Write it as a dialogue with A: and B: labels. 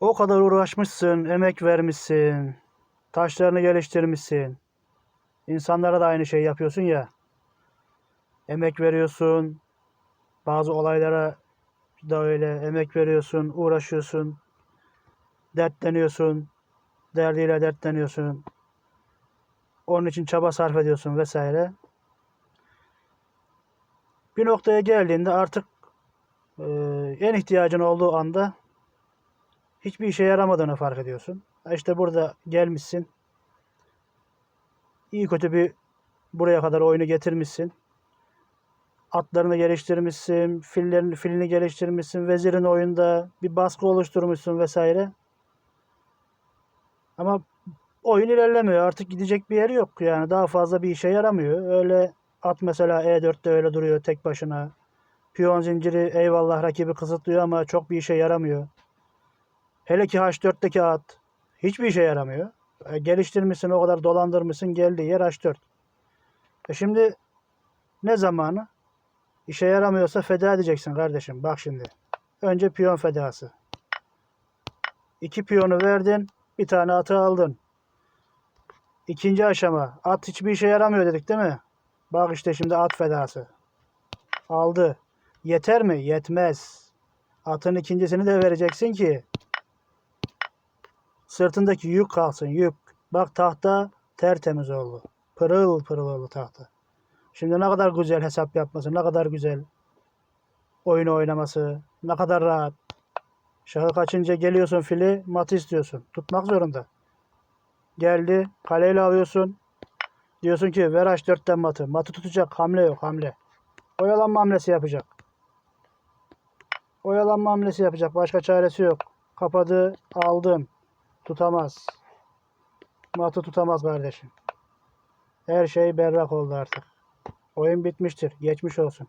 A: O kadar uğraşmışsın, emek vermişsin, taşlarını geliştirmişsin. İnsanlara da aynı şey yapıyorsun ya. Emek veriyorsun, bazı olaylara da öyle emek veriyorsun, uğraşıyorsun, dertleniyorsun, derdiyle dertleniyorsun. Onun için çaba sarf ediyorsun vesaire. Bir noktaya geldiğinde artık e, en ihtiyacın olduğu anda hiçbir işe yaramadığını fark ediyorsun. İşte burada gelmişsin. İyi kötü bir buraya kadar oyunu getirmişsin. Atlarını geliştirmişsin, fillerin, filini geliştirmişsin, vezirin oyunda bir baskı oluşturmuşsun vesaire. Ama oyun ilerlemiyor. Artık gidecek bir yeri yok. Yani daha fazla bir işe yaramıyor. Öyle at mesela E4'te öyle duruyor tek başına. Piyon zinciri eyvallah rakibi kısıtlıyor ama çok bir işe yaramıyor. Hele ki H4'teki at hiçbir işe yaramıyor. E, geliştirmişsin o kadar dolandırmışsın geldiği yer H4. E şimdi ne zamanı? İşe yaramıyorsa feda edeceksin kardeşim. Bak şimdi. Önce piyon fedası. İki piyonu verdin. Bir tane atı aldın. İkinci aşama. At hiçbir işe yaramıyor dedik değil mi? Bak işte şimdi at fedası. Aldı. Yeter mi? Yetmez. Atın ikincisini de vereceksin ki sırtındaki yük kalsın yük. Bak tahta tertemiz oldu. Pırıl pırıl oldu tahta. Şimdi ne kadar güzel hesap yapması, ne kadar güzel oyun oynaması, ne kadar rahat. Şahı kaçınca geliyorsun fili, matı istiyorsun. Tutmak zorunda. Geldi, kaleyle alıyorsun. Diyorsun ki ver H4'ten matı. Matı tutacak, hamle yok, hamle. Oyalanma hamlesi yapacak. Oyalanma hamlesi yapacak, başka çaresi yok. Kapadı, aldım. Tutamaz. Matı tutamaz kardeşim. Her şey berrak oldu artık. Oyun bitmiştir. Geçmiş olsun.